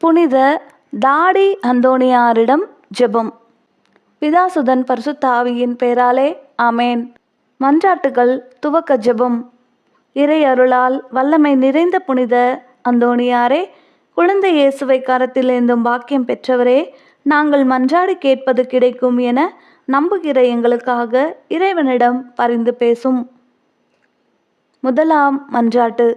புனித தாடி அந்தோணியாரிடம் ஜெபம். பிதாசுதன் பரிசுத்தாவியின் பெயராலே ஆமேன். மன்றாட்டுகள் துவக்க ஜெபம். இறை அருளால் வல்லமை நிறைந்த புனித அந்தோணியாரே குழந்தை இயேசுவை கரத்தில் ஏந்தும் பாக்கியம் பெற்றவரே நாங்கள் மன்றாடி கேட்பது கிடைக்கும் என நம்புகிற எங்களுக்காக இறைவனிடம் பரிந்து பேசும். முதலாம் மன்றாட்டு.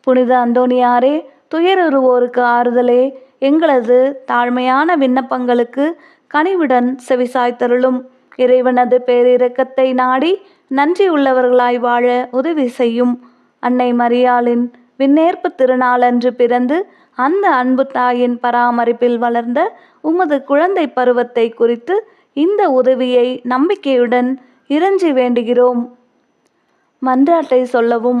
புனித அந்தோணியாரே துயருருவோருக்கு ஆறுதலே. எங்களது தாழ்மையான விண்ணப்பங்களுக்கு கனிவுடன் செவிசாய்த்தருளும் இறைவனது பேரிரக்கத்தை நாடி நன்றி உள்ளவர்களாய் வாழ உதவி செய்யும். அன்னை மரியாளின் விண்ணேற்பு திருநாளன்று பிறந்து அந்த அன்பு தாயின் பராமரிப்பில் வளர்ந்த உமது குழந்தை பருவத்தை குறித்து இந்த உதவியை நம்பிக்கையுடன் இறைஞ்சி வேண்டுகிறோம். மன்றாட்டை சொல்லவும்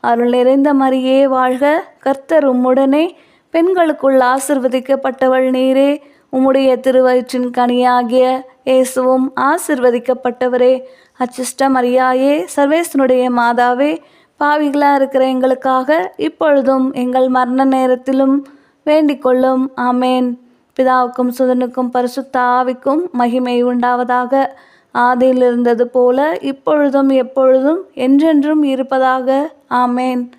அருள் நிறைந்த மரியே வாழ்க கர்த்தர் உம்முடனே. பெண்களுக்குள் ஆசிர்வதிக்கப்பட்டவள் நீரே. உம்முடைய திருவயிற்றின் கனியாகிய இயேசுவும் ஆசிர்வதிக்கப்பட்டவரே. அச்சிஷ்ட மரியாயே சர்வேசனுடைய மாதாவே பாவிகளாக இருக்கிற எங்களுக்காக இப்பொழுதும் எங்கள் மரண நேரத்திலும் வேண்டிக் கொள்ளும் ஆமேன். பிதாவுக்கும் சுதனுக்கும் பரிசுத்த ஆவிக்கும் மகிமை உண்டாவதாக. ஆதியில் இருந்தது போல இப்பொழுதும் எப்பொழுதும் என்றென்றும் இருப்பதாக. ஆமேன்.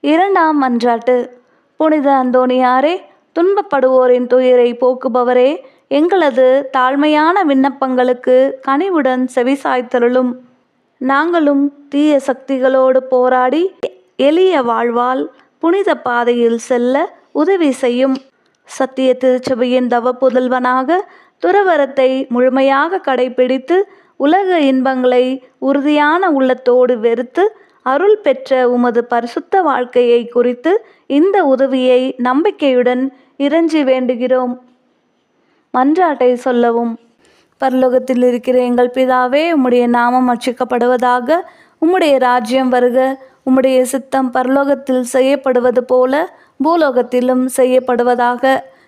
இரண்டாம் மன்றாட்டு புனித அந்தோணியாரே துன்பப்படுவோரின் துயரை போக்குபவரே எங்களது தாழ்மையான விண்ணப்பங்களுக்கு கனிவுடன் செவிசாய்த்தருளும். நாங்களும் தீய சக்திகளோடு போராடி எளிய வாழ்வால் புனித பாதையில் செல்ல உதவி செய்யும். சத்திய திருச்சபையின் தவ புதல்வனாக துறவரத்தை முழுமையாக கடைபிடித்து உலக இன்பங்களை உறுதியான உள்ளத்தோடு வெறுத்து அருள் பெற்ற உமது பரிசுத்த வாழ்க்கையை குறித்து இந்த உதவியை நம்பிக்கையுடன் இறைஞ்சி வேண்டுகிறோம். மன்றாட்டை சொல்லவும். பரலோகத்தில் இருக்கிற எங்கள் பிதாவே உம்முடைய நாமம் அர்ச்சிக்கப்படுவதாக உம்முடைய ராஜ்யம் வருக. உம்முடைய சித்தம் பரலோகத்தில் செய்யப்படுவது போல பூலோகத்திலும் செய்யப்படுவதாக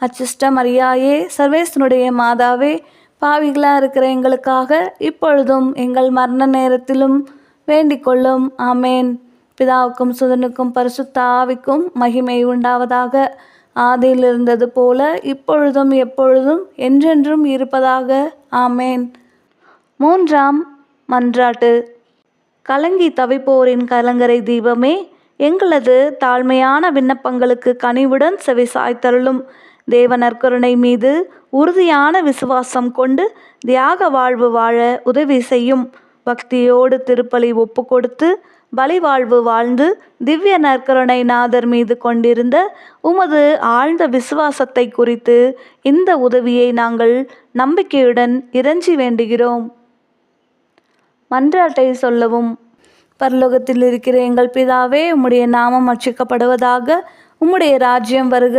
அச்சிஷ்ட மரியாயே சர்வேசனுடைய மாதாவே பாவிகளாக இருக்கிற எங்களுக்காக இப்பொழுதும் எங்கள் மரண நேரத்திலும் வேண்டிக் கொள்ளும். ஆமேன். பிதாவுக்கும் சுதனுக்கும் பரிசுத்த ஆவிக்கும் மகிமை உண்டாவதாக. ஆதியில் இருந்தது போல இப்பொழுதும் எப்பொழுதும் என்றென்றும் இருப்பதாக. ஆமேன். மூன்றாம் மன்றாட்டு. கலங்கி தவிப்போரின் கலங்கரை தீபமே எங்களது தாழ்மையான விண்ணப்பங்களுக்கு கனிவுடன் செவி சாய்த்தருளும் தேவ நற்கருணை மீது உறுதியான விசுவாசம் கொண்டு தியாக வாழ்வு வாழ உதவி செய்யும். பக்தியோடு திருப்பலி ஒப்பு கொடுத்து பலிவாழ்வு வாழ்ந்து திவ்ய நற்கருணை நாதர் மீது கொண்டிருந்த உமது ஆழ்ந்த விசுவாசத்தை குறித்து இந்த உதவியை நாங்கள் நம்பிக்கையுடன் இறைஞ்சி வேண்டுகிறோம். மன்றாட்டை சொல்லவும் பரலோகத்தில் இருக்கிற எங்கள் பிதாவே உம்முடைய நாமம் அச்சிக்கப்படுவதாக உம்முடைய ராஜ்யம் வருக.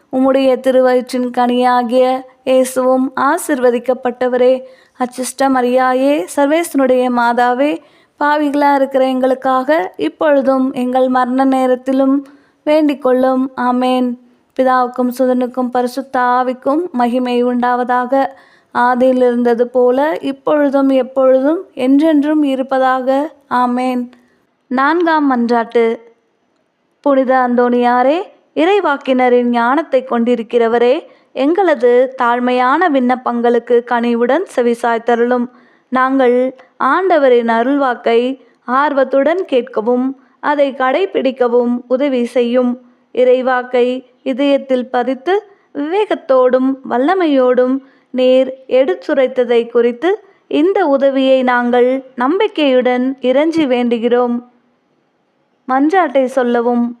உம்முடைய திருவயிற்றின் கனியாகிய இயேசுவும் ஆசிர்வதிக்கப்பட்டவரே. அச்சிஷ்ட மரியாயே சர்வேசனுடைய மாதாவே பாவிகளாக இருக்கிற எங்களுக்காக இப்பொழுதும் எங்கள் மரண நேரத்திலும் வேண்டிக்கொள்ளும். ஆமேன். பிதாவுக்கும் சுதனுக்கும் பரிசுத்த ஆவிக்கும் மகிமை உண்டாவதாக. ஆதியில் இருந்தது போல இப்பொழுதும் எப்பொழுதும் என்றென்றும் இருப்பதாக. ஆமேன். நான்காம் மன்றாட்டு புனித அந்தோணியாரே இறைவாக்கினரின் ஞானத்தை கொண்டிருக்கிறவரே எங்களது தாழ்மையான விண்ணப்பங்களுக்கு கனிவுடன் செவிசாய்த்தருளும் நாங்கள் ஆண்டவரின் அருள்வாக்கை ஆர்வத்துடன் கேட்கவும் அதை கடைபிடிக்கவும் உதவி செய்யும். இறைவாக்கை இதயத்தில் பதித்து விவேகத்தோடும் வல்லமையோடும் நேர் எடுத்துரைத்ததை குறித்து இந்த உதவியை நாங்கள் நம்பிக்கையுடன் இறைஞ்சி வேண்டுகிறோம். மன்றாட்டை சொல்லவும்.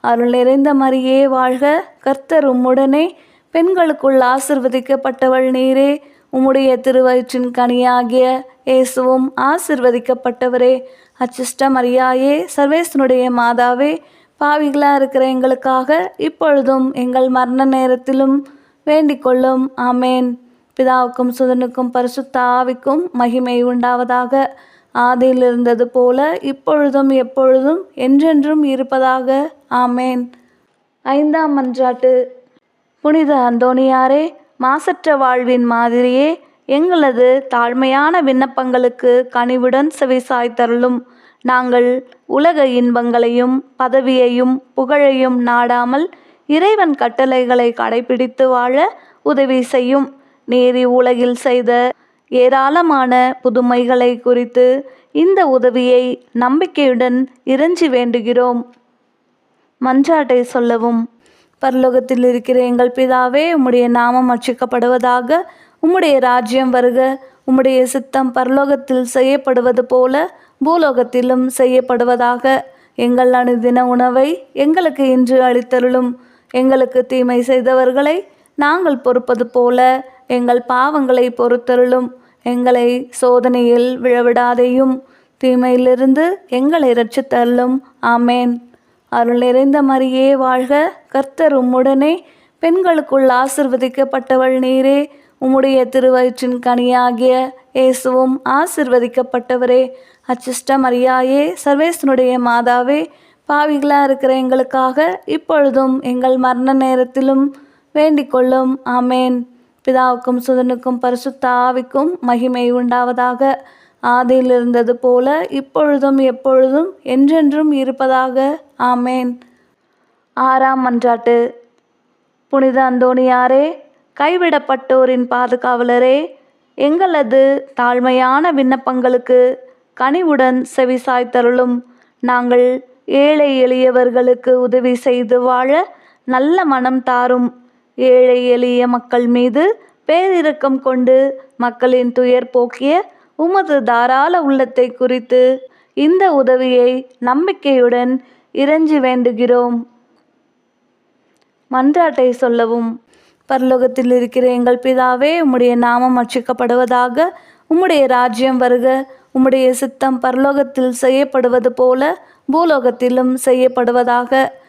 அருள் நிறைந்த மரியே வாழ்க கர்த்தர் உம்முடனே. பெண்களுக்குள் ஆசிர்வதிக்கப்பட்டவள் நீரே. உம்முடைய திருவயிற்றின் கனியாகிய இயேசுவும் ஆசிர்வதிக்கப்பட்டவரே. அச்சிஷ்ட மரியாயே சர்வேசனுடைய மாதாவே பாவிகளாக இருக்கிற எங்களுக்காக இப்பொழுதும் எங்கள் மரண நேரத்திலும் வேண்டிக் கொள்ளும். ஆமேன். பிதாவுக்கும் சுதனுக்கும் பரிசுத்த ஆவிக்கும் மகிமை உண்டாவதாக. ஆதியில் இருந்தது போல இப்பொழுதும் எப்பொழுதும் என்றென்றும் இருப்பதாக. ஆமேன். ஐந்தாம் மன்றாட்டு புனித அந்தோணியாரே மாசற்ற வாழ்வின் மாதிரியே எங்களது தாழ்மையான விண்ணப்பங்களுக்கு கனிவுடன் செவிசாய்த்தருளும் நாங்கள் உலக இன்பங்களையும் பதவியையும் புகழையும் நாடாமல் இறைவன் கட்டளைகளை கடைபிடித்து வாழ உதவி செய்யும். நீரி உலகில் செய்த ஏராளமான புதுமைகளை குறித்து இந்த உதவியை நம்பிக்கையுடன் இறைஞ்சி வேண்டுகிறோம். மன்றாட்டை சொல்லவும் பரலோகத்தில் இருக்கிற எங்கள் பிதாவே உம்முடைய நாமம் அர்ச்சிக்கப்படுவதாக உம்முடைய ராஜ்யம் வருக. உம்முடைய சித்தம் பரலோகத்தில் செய்யப்படுவது போல பூலோகத்திலும் செய்யப்படுவதாக எங்கள் அணுதின உணவை எங்களுக்கு இன்று அளித்தருளும். எங்களுக்கு தீமை செய்தவர்களை நாங்கள் பொறுப்பது போல எங்கள் பாவங்களை பொறுத்தருளும். எங்களை சோதனையில் விழவிடாதையும் தீமையிலிருந்து எங்களை இரட்சித்தள்ளும். ஆமேன். அருள் நிறைந்த மரியே வாழ்க. கர்த்தர் உம்முடனே பெண்களுக்குள் ஆசிர்வதிக்கப்பட்டவள் நீரே. உம்முடைய திருவயிற்றின் கனியாகிய இயேசுவும் ஆசிர்வதிக்கப்பட்டவரே. அச்சிஷ்ட மரியாயே சர்வேசனுடைய மாதாவே பாவிகளாக இருக்கிற எங்களுக்காக இப்பொழுதும் எங்கள் மரண நேரத்திலும் வேண்டிக் கொள்ளும் ஆமேன். பிதாவுக்கும் சுதனுக்கும் பரிசுத்தாவிக்கும் மகிமை உண்டாவதாக ஆதியில் இருந்தது போல இப்பொழுதும் எப்பொழுதும் என்றென்றும் இருப்பதாக. ஆமேன். ஆறாம் மன்றாட்டு புனித அந்தோணியாரே கைவிடப்பட்டோரின் பாதுகாவலரே எங்களது தாழ்மையான விண்ணப்பங்களுக்கு கனிவுடன் செவிசாய்த்தருளும். நாங்கள் ஏழை எளியவர்களுக்கு உதவி செய்து வாழ நல்ல மனம் தாரும். ஏழை எளிய மக்கள் மீது பேரிரக்கம் கொண்டு மக்களின் துயர் போக்கிய உமது தாராள உள்ளத்தை குறித்து இந்த உதவியை நம்பிக்கையுடன் இறைஞ்சி வேண்டுகிறோம். மன்றாட்டை சொல்லவும் பரலோகத்தில் இருக்கிற எங்கள் பிதாவே உம்முடைய நாமம் அச்சிக்கப்படுவதாக உம்முடைய ராஜ்யம் வருக. உம்முடைய சித்தம் பரலோகத்தில் செய்யப்படுவது போல பூலோகத்திலும் செய்யப்படுவதாக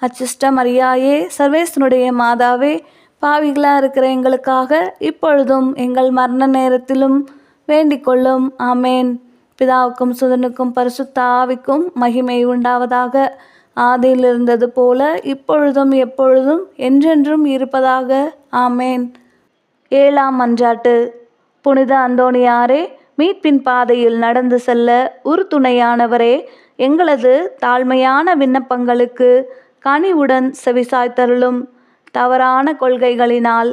அச்சிஷ்ட மரியாயே சர்வேசனுடைய மாதாவே பாவிகளாக இருக்கிற எங்களுக்காக இப்பொழுதும் எங்கள் மரண நேரத்திலும் வேண்டிக் கொள்ளும். ஆமேன். பிதாவுக்கும் சுதனுக்கும் பரிசுத்த ஆவிக்கும் மகிமை உண்டாவதாக. ஆதியில் இருந்தது போல இப்பொழுதும் எப்பொழுதும் என்றென்றும் இருப்பதாக. ஆமேன். ஏழாம் மன்றாட்டு புனித அந்தோணியாரே மீட்பின் பாதையில் நடந்து செல்ல உறுதுணையானவரே எங்களது தாழ்மையான விண்ணப்பங்களுக்கு கனிவுடன் செவிசாய்த்தருளும் தவறான கொள்கைகளினால்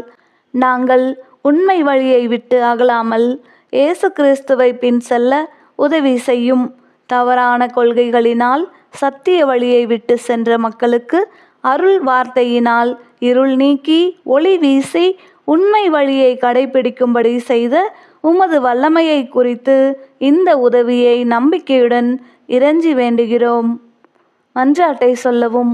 நாங்கள் உண்மை வழியை விட்டு அகலாமல் இயேசு கிறிஸ்துவை பின் செல்ல உதவி செய்யும் தவறான கொள்கைகளினால் சத்திய வழியை விட்டு சென்ற மக்களுக்கு அருள் வார்த்தையினால் இருள் நீக்கி ஒளி வீசி உண்மை வழியை கடைபிடிக்கும்படி செய்த உமது வல்லமையை குறித்து இந்த உதவியை நம்பிக்கையுடன் இறைஞ்சி வேண்டுகிறோம். மன்றாட்டை சொல்லவும்.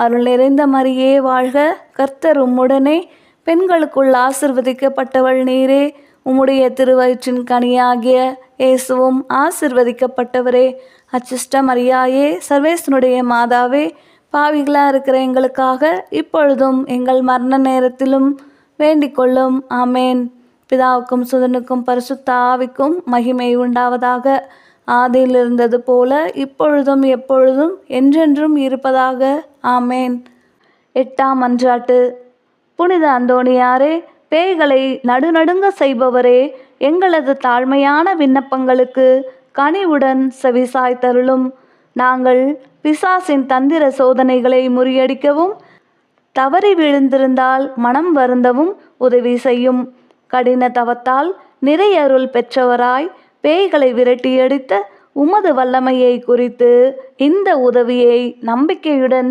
அருள் நிறைந்த மரியே வாழ்க. கர்த்தர் உம்முடனே பெண்களுக்குள் ஆசிர்வதிக்கப்பட்டவள் நீரே. உம்முடைய திருவயிற்றின் கனியாகிய இயேசுவும் ஆசிர்வதிக்கப்பட்டவரே. அச்சிஷ்ட மரியாயே சர்வேசனுடைய மாதாவே பாவிகளாக இருக்கிற எங்களுக்காக இப்பொழுதும் எங்கள் மரண நேரத்திலும் வேண்டிக் கொள்ளும் ஆமேன். பிதாவுக்கும் சுதனுக்கும் பரிசுத்த ஆவிக்கும் மகிமை உண்டாவதாக. ஆதியில் இருந்தது போல இப்பொழுதும் எப்பொழுதும் என்றென்றும் இருப்பதாக. ஆமேன். எட்டாம் மன்றாட்டு புனித அந்தோணியாரே பேய்களை நடுநடுங்க செய்பவரே எங்களது தாழ்மையான விண்ணப்பங்களுக்கு கனிவுடன் செவிசாய் தருளும். நாங்கள் பிசாசின் தந்திர சோதனைகளை முறியடிக்கவும் தவறி விழுந்திருந்தால் மனம் வருந்தவும் உதவி செய்யும். கடின தவத்தால் நிறையருள் பெற்றவராய் பேய்களை விரட்டியடித்த உமது வல்லமையை குறித்து இந்த உதவியை நம்பிக்கையுடன்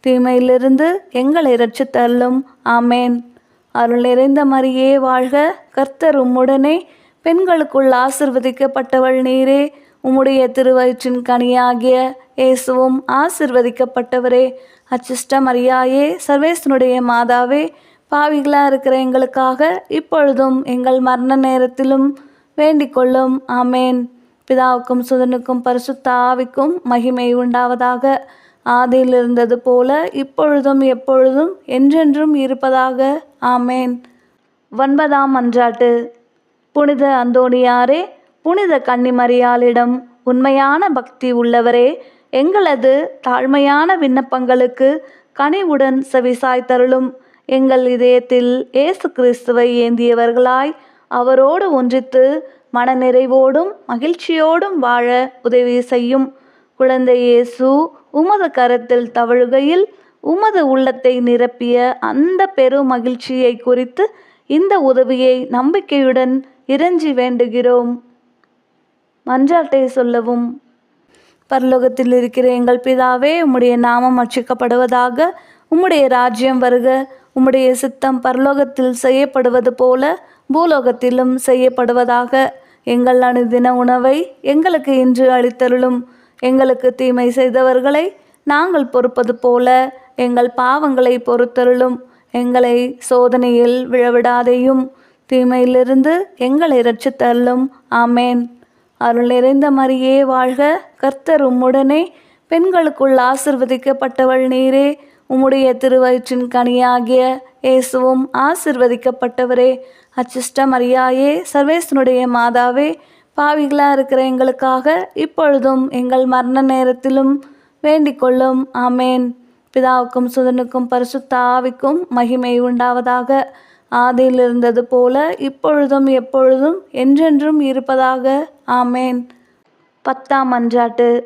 தீமையிலிருந்து எங்களை ரட்சித்தருளும் ஆமேன். அருள் நிறைந்த மரியே வாழ்க. கர்த்தர் உம்முடனே பெண்களுக்குள் ஆசிர்வதிக்கப்பட்டவள் நீரே. உம்முடைய திருவயிற்றின் கனியாகிய இயேசுவும் ஆசிர்வதிக்கப்பட்டவரே. அச்சிஷ்ட மரியாயே சர்வேசனுடைய மாதாவே பாவிகளாக இருக்கிற எங்களுக்காக இப்பொழுதும் எங்கள் மரண நேரத்திலும் வேண்டிக் கொள்ளும் ஆமேன். பிதாவுக்கும் சுதனுக்கும் பரிசுத்த ஆவிக்கும் மகிமை உண்டாவதாக. ஆதியில் இருந்தது போல இப்பொழுதும் எப்பொழுதும் என்றென்றும் இருப்பதாக. ஆமேன். ஒன்பதாம் மன்றாட்டு புனித அந்தோணியாரே புனித கன்னிமரியாளிடம் உண்மையான பக்தி உள்ளவரே எங்களது தாழ்மையான விண்ணப்பங்களுக்கு கனிவுடன் செவிசாய் தருளும். எங்கள் இதயத்தில் இயேசு கிறிஸ்துவை ஏந்தியவர்களாய் அவரோடு ஒன்றித்து மனநிறைவோடும் மகிழ்ச்சியோடும் வாழ உதவி செய்யும். குழந்தை இயேசு உமது கரத்தில் தவழுகையில் உமது உள்ளத்தை நிரப்பிய அந்த பெரும் மகிழ்ச்சியை குறித்து இந்த உதவியை நம்பிக்கையுடன் இறைஞ்சி வேண்டுகிறோம். மன்றாட்டை சொல்லவும். பரலோகத்தில் இருக்கிற எங்கள் பிதாவே உம்முடைய நாமம் அர்ச்சிக்கப்படுவதாக உம்முடைய ராஜ்யம் வருக. உம்முடைய சித்தம் பரலோகத்தில் செய்யப்படுவது போல பூலோகத்திலும் செய்யப்படுவதாக எங்கள் அணுதின உணவை எங்களுக்கு இன்று அளித்தருளும். எங்களுக்கு தீமை செய்தவர்களை நாங்கள் பொறுப்பது போல எங்கள் பாவங்களை பொறுத்தருளும். எங்களை சோதனையில் விழவிடாதையும். தீமையிலிருந்து எங்களை ரட்சித்தருளும் ஆமேன். அருள் நிறைந்த மரியே வாழ்க. கர்த்தர் உம்முடனே பெண்களுக்குள் ஆசிர்வதிக்கப்பட்டவள் நீரே. உம்முடைய திருவயிற்றின் கனியாகிய இயேசுவும் ஆசிர்வதிக்கப்பட்டவரே. அச்சிஷ்ட மரியாயே சர்வேசனுடைய மாதாவே பாவிகளாக இருக்கிற எங்களுக்காக இப்பொழுதும் எங்கள் மரண நேரத்திலும் வேண்டிக்கொள்ளும். ஆமேன். பிதாவுக்கும் சுதனுக்கும் பரிசுத்த ஆவிக்கும் மகிமை உண்டாவதாக. ஆதியில் இருந்தது போல இப்பொழுதும் எப்பொழுதும் என்றென்றும் இருப்பதாக. ஆமேன். பத்தாம் மன்றாட்டு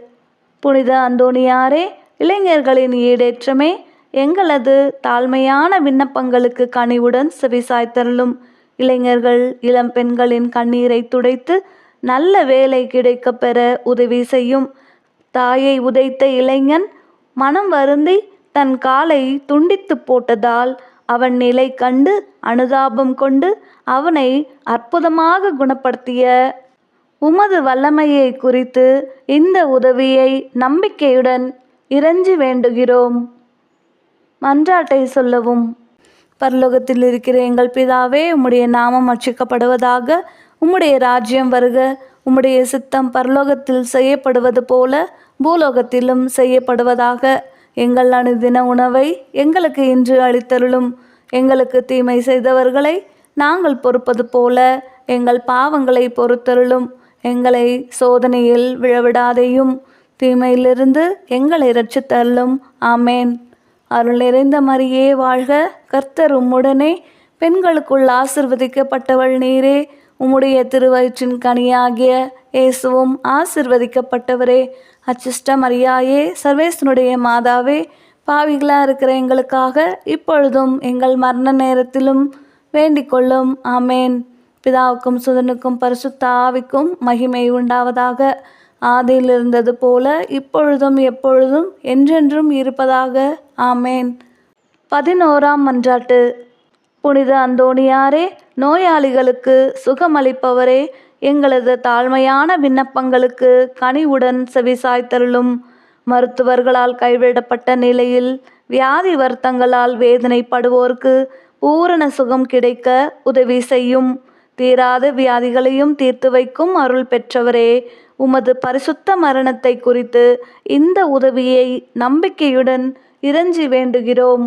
புனித அந்தோணியாரே இளைஞர்களின் ஈடேற்றமே எங்களது தாழ்மையான விண்ணப்பங்களுக்கு கனிவுடன் செவிசாய்த்தருளும். இளைஞர்கள் இளம் பெண்களின் கண்ணீரை துடைத்து நல்ல வேலை கிடைக்கப் பெற உதவி செய்யும். தாயை உதைத்த இளைஞன் மனம் வருந்தி தன் காலை துண்டித்து போட்டதால் அவன் நிலை கண்டு அனுதாபம் கொண்டு அவனை அற்புதமாக குணப்படுத்திய. உமது வல்லமையை குறித்து இந்த உதவியை நம்பிக்கையுடன் இறைஞ்சி வேண்டுகிறோம். மன்றாட்டை சொல்லவும். பரலோகத்தில் இருக்கிற எங்கள் பிதாவே உம்முடைய நாமம் அச்சிக்கப்படுவதாக உம்முடைய ராஜ்யம் வருக. உம்முடைய சித்தம் பரலோகத்தில் செய்யப்படுவது போல பூலோகத்திலும் செய்யப்படுவதாக. எங்கள் அணுதின உணவை எங்களுக்கு இன்று அளித்தருளும். எங்களுக்கு தீமை செய்தவர்களை நாங்கள் பொறுப்பது போல எங்கள் பாவங்களை பொறுத்தருளும். எங்களை சோதனையில் விழவிடாதையும். தீமையிலிருந்து எங்களை இரட்சித்தருளும். ஆமேன். அருள் நிறைந்த மரியே வாழ்க. கர்த்தர் உம்முடனே பெண்களுக்குள் ஆசிர்வதிக்கப்பட்டவள் நீரே. உம்முடைய திருவயிற்றின் கனியாகிய இயேசுவும் ஆசிர்வதிக்கப்பட்டவரே. அச்சிஷ்ட மரியாயே சர்வேசனுடைய மாதாவே பாவிகளாக இருக்கிற எங்களுக்காக இப்பொழுதும் எங்கள் மரண நேரத்திலும் வேண்டிக் கொள்ளும். ஆமேன். பிதாவுக்கும் சுதனுக்கும் பரிசுத்த ஆவிக்கும் மகிமை உண்டாவதாக. ஆதியில் இருந்தது போல இப்பொழுதும் எப்பொழுதும் என்றென்றும் இருப்பதாக. ஆமேன். பதினோராம் மன்றாட்டு புனித அந்தோணியாரே நோயாளிகளுக்கு சுகமளிப்பவரே எங்களது தாழ்மையான விண்ணப்பங்களுக்கு கனிவுடன் செவிசாய்த்தருளும். மருத்துவர்களால் கைவிடப்பட்ட நிலையில் வியாதி வருத்தங்களால் வேதனைப்படுவோருக்கு பூரண சுகம் கிடைக்க உதவி செய்யும். தீராத வியாதிகளையும் தீர்த்து வைக்கும் அருள் பெற்றவரே உமது பரிசுத்த மரணத்தை குறித்து இந்த உதவியை நம்பிக்கையுடன் இறைஞ்சி வேண்டுகிறோம்.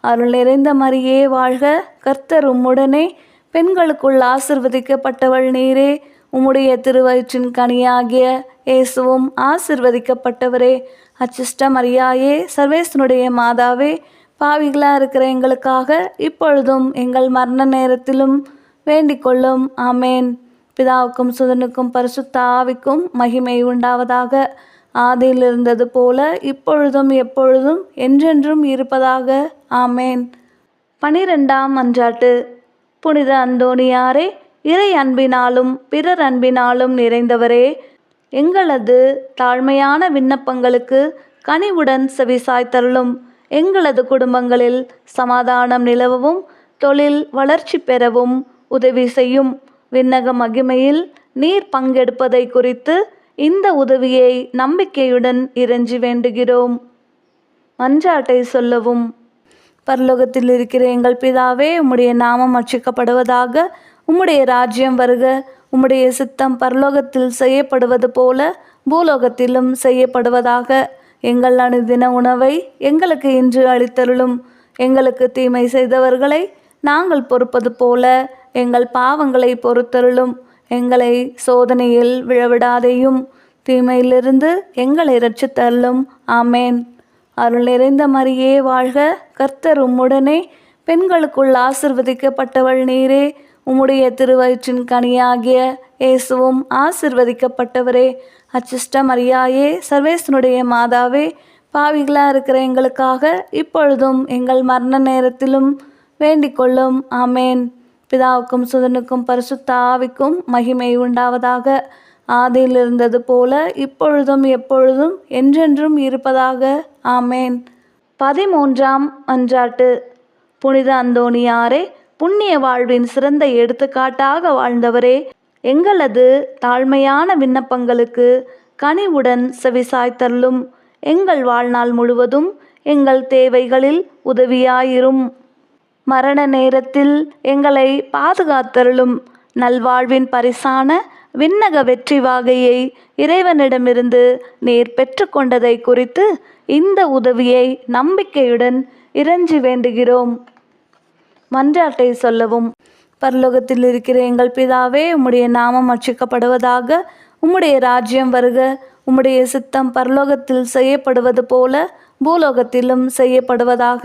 அருள் நிறைந்த மரியே வாழ்க கர்த்தர் உம்முடனே. பெண்களுக்குள் ஆசிர்வதிக்கப்பட்டவள் நீரே. உம்முடைய திருவயிற்றின் கனியாகிய இயேசுவும் ஆசிர்வதிக்கப்பட்டவரே. அச்சிஷ்ட மரியாயே சர்வேசனுடைய மாதாவே பாவிகளாக இருக்கிற எங்களுக்காக இப்பொழுதும் எங்கள் மரண நேரத்திலும் வேண்டிக் கொள்ளும். ஆமேன். பிதாவுக்கும் சுதனுக்கும் பரிசுத்த ஆவிக்கும் மகிமை உண்டாவதாக. ஆதியில் இருந்தது போல இப்பொழுதும் எப்பொழுதும் என்றென்றும் இருப்பதாக. ஆமேன். பனிரெண்டாம் மன்றாட்டு புனித அந்தோணியாரே இறை அன்பினாலும் பிறர் அன்பினாலும் நிறைந்தவரே எங்களது தாழ்மையான விண்ணப்பங்களுக்கு கனிவுடன் செவிசாய்த்தருளும் எங்களது குடும்பங்களில் சமாதானம் நிலவவும் தொழில் வளர்ச்சி பெறவும் உதவி செய்யும். விண்ணக மகிமையில் நீர் பங்கெடுப்பதை குறித்து இந்த உதவியை நம்பிக்கையுடன் இறைஞ்சி வேண்டுகிறோம். மன்றாட்டை சொல்லவும் பரலோகத்தில் இருக்கிற எங்கள் பிதாவே உம்முடைய நாமம் அச்சிக்கப்படுவதாக உம்முடைய ராஜ்யம் வருக. உம்முடைய சித்தம் பரலோகத்தில் செய்யப்படுவது போல பூலோகத்திலும் செய்யப்படுவதாக. எங்கள் அணுதின உணவை எங்களுக்கு இன்று அளித்தருளும். எங்களுக்கு தீமை செய்தவர்களை நாங்கள் பொறுப்பது போல எங்கள் பாவங்களை பொறுத்தருளும். எங்களை சோதனையில் விழவிடாதையும். தீமையிலிருந்து எங்களை இரட்சித்தருளும் ஆமேன். அருள் நிறைந்த மரியே வாழ்க. கர்த்தர் உம்முடனே பெண்களுக்குள் ஆசிர்வதிக்கப்பட்டவள் நீரே. உம்முடைய திருவயிற்றின் கனியாகிய இயேசுவும் ஆசிர்வதிக்கப்பட்டவரே. அச்சிஷ்ட மரியாயே சர்வேசனுடைய மாதாவே பாவிகளாக இருக்கிற எங்களுக்காக இப்பொழுதும் எங்கள் மரண நேரத்திலும் வேண்டிக் கொள்ளும் ஆமேன். பிதாவுக்கும் சுதனுக்கும் பரிசுத்த ஆவிக்கும் மகிமை உண்டாவதாக. ஆதியில் இருந்தது போல இப்பொழுதும் எப்பொழுதும் என்றென்றும் இருப்பதாக. ஆமேன். பதிமூன்றாம் மன்றாட்டு புனித அந்தோணியாரே புண்ணிய வாழ்வின் சிறந்த எடுத்துக்காட்டாக வாழ்ந்தவரே எங்களது தாழ்மையான விண்ணப்பங்களுக்கு கனிவுடன் செவிசாய்த்தருளும் எங்கள் வாழ்நாள் முழுவதும் எங்கள் தேவைகளில் உதவியாயிரும். மரண நேரத்தில் எங்களை பாதுகாத்தருளும் நல்வாழ்வின் பரிசான விண்ணக வெற்றி வாகையை இறைவனிடமிருந்து நீர் பெற்றுக்கொண்டதை குறித்து இந்த உதவியை நம்பிக்கையுடன் இறைஞ்சி வேண்டுகிறோம். மன்றாட்டை சொல்லவும் பரலோகத்தில் இருக்கிற எங்கள் பிதாவே உம்முடைய நாமம் அர்ச்சிக்கப்படுவதாக உம்முடைய ராஜ்யம் வருக. உம்முடைய சித்தம் பரலோகத்தில் செய்யப்படுவது போல பூலோகத்திலும் செய்யப்படுவதாக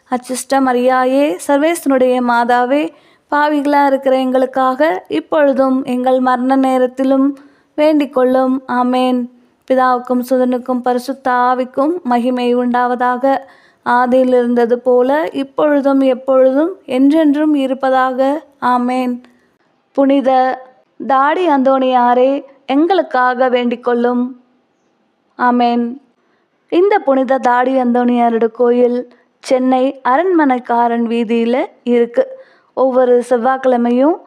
அச்சிஷ்ட மரியாயே சர்வேசனுடைய மாதாவே பாவிகளாக இருக்கிற எங்களுக்காக இப்பொழுதும் எங்கள் மரண நேரத்திலும் வேண்டிக்கொள்ளும் ஆமேன். பிதாவுக்கும் சுதனுக்கும் பரிசுத்த ஆவிக்கும் மகிமை உண்டாவதாக. ஆதியில் இருந்தது போல இப்பொழுதும் எப்பொழுதும் என்றென்றும் இருப்பதாக. ஆமேன். புனித தாடி அந்தோணியாரே எங்களுக்காக வேண்டிக்கொள்ளும் ஆமேன். இந்த புனித தாடி அந்தோணியாரோட கோயில் சென்னை அரண்மனைக்காரன் வீதியில் இருக்கு. ஒவ்வொரு செவ்வாய்க்கிழமையும்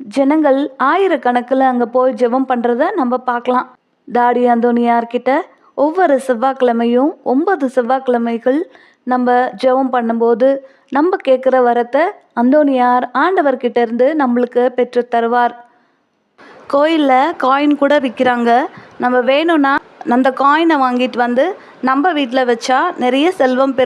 ஜனங்கள் ஆயிரக்கணக்கில் அங்கே போய் ஜெபம் பண்ணுறத நம்ம பார்க்கலாம். தாடி அந்தோனியார்கிட்ட ஒவ்வொரு செவ்வாய்க்கிழமையும் ஒன்பது செவ்வாய்க்கிழமைகள் நம்ம ஜெபம் பண்ணும்போது நம்ம கேட்குற வரத்தை அந்தோனியார் ஆண்டவர்கிட்ட இருந்து நம்மளுக்கு பெற்று தருவார். கோயிலில் காயின் கூட விற்கிறாங்க நம்ம வேணும்னா அந்த காயினை வாங்கிட்டு வந்து நம்ம வீட்டில் வச்சா நிறைய செல்வம் பெ